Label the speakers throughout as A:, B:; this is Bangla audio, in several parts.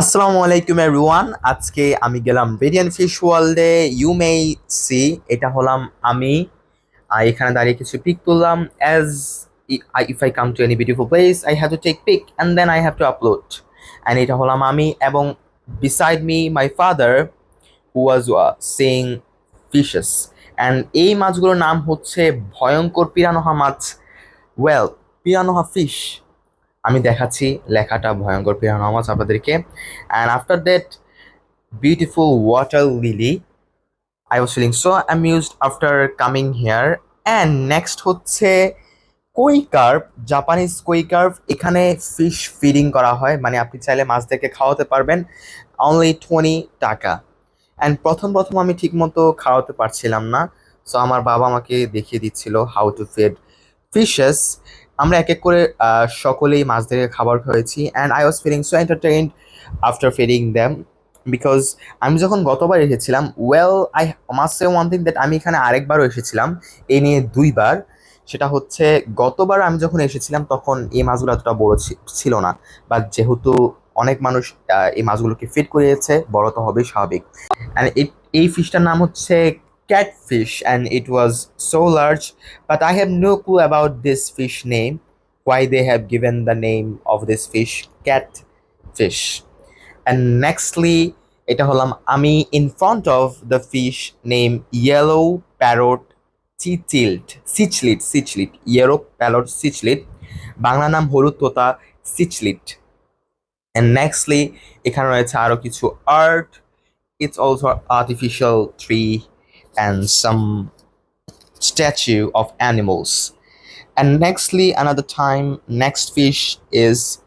A: আসসালামু আলাইকুম এভরিওয়ান আজকে আমি গেলাম রেডিয়ান ফিশ ওয়ার্ল্ডে ইউ মে সি এটা হলাম আমি। এখানে দাঁড়িয়ে কিছু পিক তুললাম। As if I come to any beautiful place I have to take pic and then I have to upload and এটা হলাম আমি এবং beside me my father who was seeing fishes and এই মাছগুলোর নাম হচ্ছে ভয়ঙ্কর পিরানোহা মাছ। ওয়েল পিরানোহা ফিশ আমি দেখাচ্ছি লেখাটা ভয়ঙ্কর পিরানোহা মাছ আপনাদেরকে। And after that beautiful water lily I was feeling so amused after coming here and next হচ্ছে koi carp Japanese koi carp এখানে ফিশ ফিডিং করা হয়। মানে আপনি চাইলে মাছদেরকে খাওয়াতে পারবেন। অনলি টোয়েন্টি টাকা। অ্যান্ড প্রথম প্রথম আমি ঠিকমতো খাওয়াতে পারছিলাম না। সো আমার বাবা আমাকে দেখিয়ে দিচ্ছিল হাউ টু ফিড ফিশেস আমরা এক এক করে সকলেই মাছদেরকে খাবার খাওয়াইছি and I was feeling so entertained after feeding them because আমি যখন গতবার এসেছিলাম well I must say one thing that আমি এখানে আরেকবারও এসেছিলাম এই নিয়ে দুইবার। সেটা হচ্ছে গতবার আমি যখন এসেছিলাম, তখন এই মাছগুলো এতটা বড় ছিল না। বা যেহেতু অনেক মানুষ এই মাছগুলোকে ফিট করিয়েছে, বড় তো হবেই স্বাভাবিক। অ্যান্ড এই ফিশটার নাম হচ্ছে catfish and it was so large but i have no clue about this fish name why they have given the name of this fish catfish and nextly এটা হলাম আমি in front of the fish named yellow parrot cichlid cichlid cichlid yellow parrot cichlid Bangla নাম হলুদ তোতা সিচলিট and nextly এখানে রয়েছে আরও কিছু art it's also artificial tree and some statue of animals and nextly another time next fish is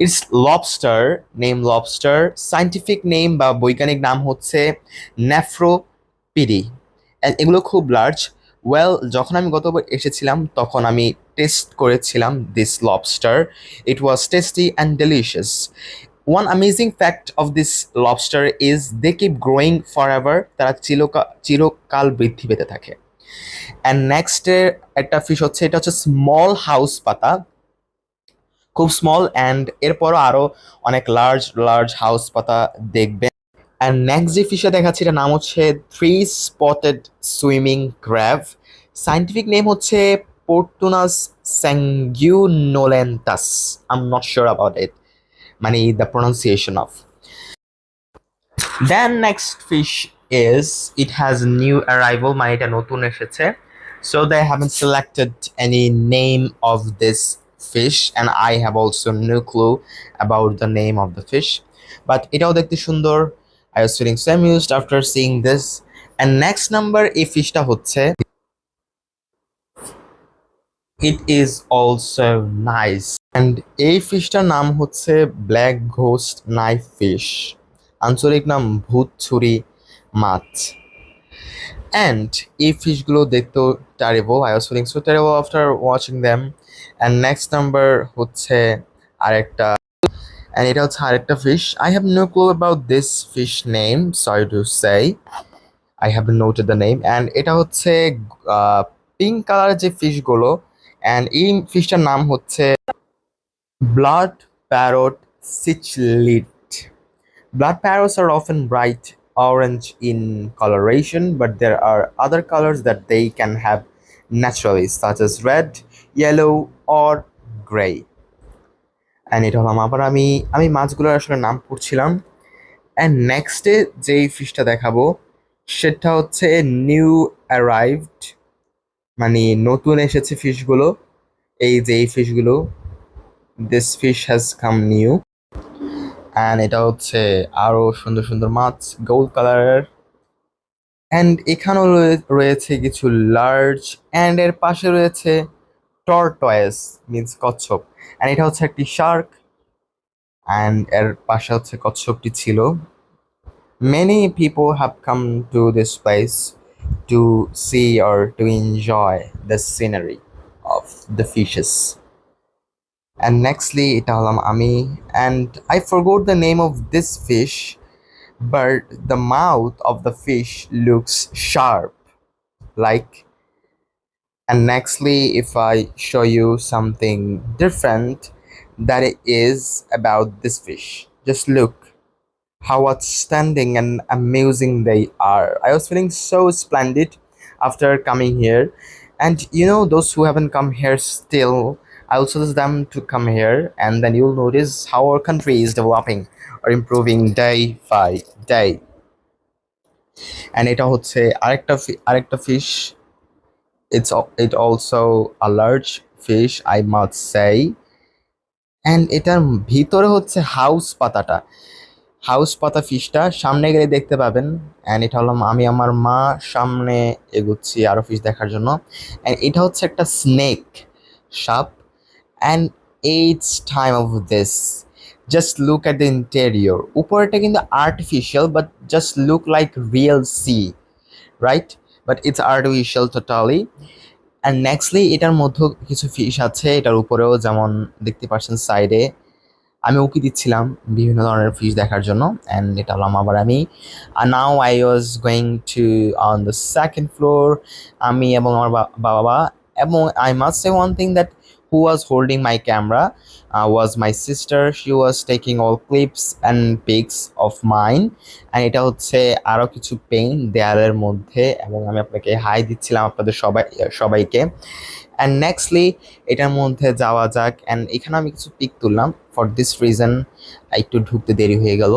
A: it's lobster name lobster scientific name বা বৈজ্ঞানিক নাম হচ্ছে নেফ্রোপিডি and এগুলো খুব লার্জ ওয়েল যখন আমি গতবার এসেছিলাম তখন আমি টেস্ট করেছিলাম this lobster it was tasty and delicious one amazing fact of this lobster is they keep growing for ever তারা চিরকা, চিরকাল বৃদ্ধি পেতে থাকে। অ্যান্ড নেক্সটের একটা ফিশ হচ্ছে, এটা হচ্ছে স্মল হাউস পাতা। খুব স্মল অ্যান্ড এরপরও আরও অনেক লার্জ লার্জ হাউস পাতা দেখবেন। অ্যান্ড নেক্সট যে ফিশে দেখাচ্ছি, এটার নাম হচ্ছে three spotted swimming crab scientific name হচ্ছে Portunus sanguinolentus I am not sure about it মানে the pronunciation of then next fish is it has new arrival মানে এটা নতুন এসেছে so they haven't selected any name of this fish and I have also no clue about the name of the fish but এটাও দেখতে সুন্দর I was feeling so amused after seeing this and next number এই ফিশটা হচ্ছে it is also nice and এই ফিশটার নাম হচ্ছে ব্ল্যাক ঘোস্ট নাইফ ফিশ আঞ্চলিক নাম ভূত ছুরি মাছ। অ্যান্ড এই ফিশগুলো দেখতেও terrible I was feeling so terrible after watching them and next number হচ্ছে আরেকটা। অ্যান্ড এটা হচ্ছে আরেকটা fish I have no clue about this fish name sorry to say I have noted the name and এটা হচ্ছে পিঙ্ক কালারের যে ফিশগুলো এন্ড এই ফিশটার নাম হচ্ছে blood parrot cichlid blood parrots R often bright orange in colouration but there are other colours that they can have naturally such as red yellow or grey and এটা হলাম আবার আমি আমি মাছগুলোর আসলে নাম পড়ছিলাম। অ্যান্ড নেক্সটে ডে যেই ফিশটা দেখাবো, সেটা হচ্ছে নিউ অ্যারাইভড মানে নতুন এসেছে ফিশগুলো এই যে এই ফিশগুলো this fish has come new and এটা হচ্ছে আরও সুন্দর সুন্দর মাছ গোল্ড কালারের অ্যান্ড এখানেও রয়ে- রয়েছে কিছু লার্জ অ্যান্ড এর পাশে রয়েছে টর্টয়েস মিন্স কচ্ছপ। অ্যান্ড এটা হচ্ছে একটি শার্ক অ্যান্ড এর পাশে হচ্ছে কচ্ছপটি ছিল। Many people have come to this place to see or to enjoy the scenery of the fishes and nextly এটা হলাম আমি and I forgot the name of this fish but the mouth of the fish looks sharp like and nextly if I show you something different that it is about this fish just look how outstanding and amazing they are. I was feeling so splendid after coming here. And you know, those who haven't come here still, I will suggest them to come here, and then you'll notice how our country is developing or improving day by day. And এটা হচ্ছে আরেকটা fi- আরেকটা fish. It's al- it also a large fish, I must say. And এটার ভিতরে হচ্ছে হাউস পাতাটা হাউস পাতা ফিশটা সামনে গেলে দেখতে পাবেন। অ্যান্ড এটা হলো আমি আমার মা সামনে এগুচ্ছি আরও ফিশ দেখার জন্য। অ্যান্ড এটা হচ্ছে একটা স্নেক সাপ। And it's time of this just look at the interior উপরেটা কিন্তু artificial but just look like real see right but it's artificial totally and nextly এটার মধ্যে কিছু ফিশ আছে, এটার উপরেও, যেমন দেখতে পাচ্ছেন সাইডে আমি উকি দিচ্ছিলাম বিভিন্ন ধরনের ফিশ দেখার জন্য অ্যান্ড এটা হলাম আবার আমি now I was going to on the second floor আমি এবং আমার বাবা, এবং I must say one thing that who was holding my camera was my sister she was taking all clips and pics of mine and এটা হচ্ছে আরও কিছু পেইন্ট দেয়ালের মধ্যে এবং আমি আপনাকে হাই দিচ্ছিলাম আপনাদের সবাই, সবাইকে। অ্যান্ড নেক্সটলি এটার মধ্যে যাওয়া যাক। অ্যান্ড এখানে আমি কিছু পিক তুললাম। ফর দিস রিজন একটু ঢুকতে দেরি হয়ে গেল।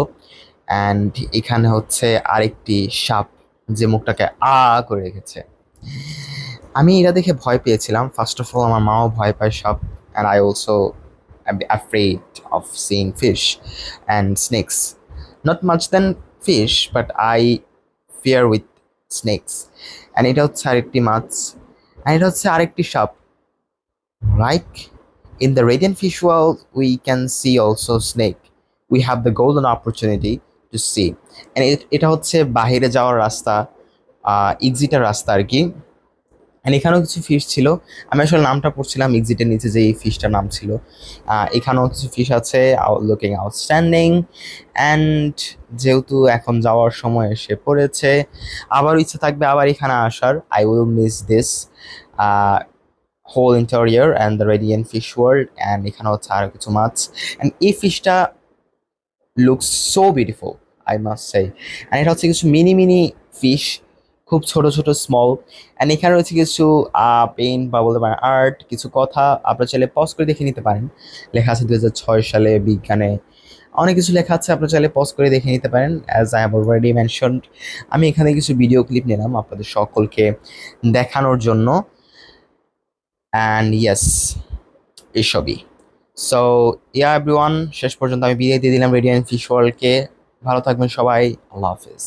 A: অ্যান্ড এখানে হচ্ছে আরেকটি সাপ যে মুখটাকে আ করে রেখেছে। আমি এটা দেখে ভয় পেয়েছিলাম। ফার্স্ট অফ অল আমার মাও ভয় পায় সব। And I also afraid of sing fish and snakes not much than fish but I fear with snakes and এটা হচ্ছে আরেকটি মাছ। অ্যান্ড এটা হচ্ছে আরেকটি সাপ। Like in the radiant fish wall we can see also snake we have the golden opportunity to see and এটা হচ্ছে বাহিরে যাওয়ার রাস্তা এক্সিটের রাস্তা আর কি। অ্যান্ড এখানেও কিছু ফিশ ছিল। আমি আসলে নামটা পড়ছিলাম এক্সিটের নিচে যে এই ফিশটার নাম ছিল। এখানেও কিছু ফিশ আছে লুকিং আউটস্ট্যান্ডিং অ্যান্ড যেহেতু এখন যাওয়ার সময় এসে পড়েছে আবার ইচ্ছা থাকবে আবার এখানে আসার। I will miss this whole interior and the radiant fish world and এখানে হচ্ছে আরও কিছু মাছ। অ্যান্ড এই ফিশটা looks so beautiful I must say and এটা হচ্ছে কিছু মিনি মিনি ফিশ খুব ছোট ছোট স্মল অ্যান্ড এখানে রয়েছে কিছু পেন বা বলতে পারেন আর্ট কিছু কথা আপনার চাইলে পজ করে দেখে নিতে পারেন। লেখা আছে দু সালে বিজ্ঞানে। অনেক কিছু লেখা আছে, আপনার চাইলে পজ করে দেখে নিতে পারেন। As I have already mentioned আমি এখানে কিছু ভিডিও ক্লিপ নিলাম আপনাদের সকলকে দেখানোর জন্য। অ্যান্ড ইয়েস এসবই সো ইয়া এভরিওয়ান শেষ পর্যন্ত আমি বিদায় দিয়ে দিলাম রেডিয়ান ফিশ ওয়ার্ল্ডকে। ভালো থাকবেন সবাই, আল্লাহ হাফিজ।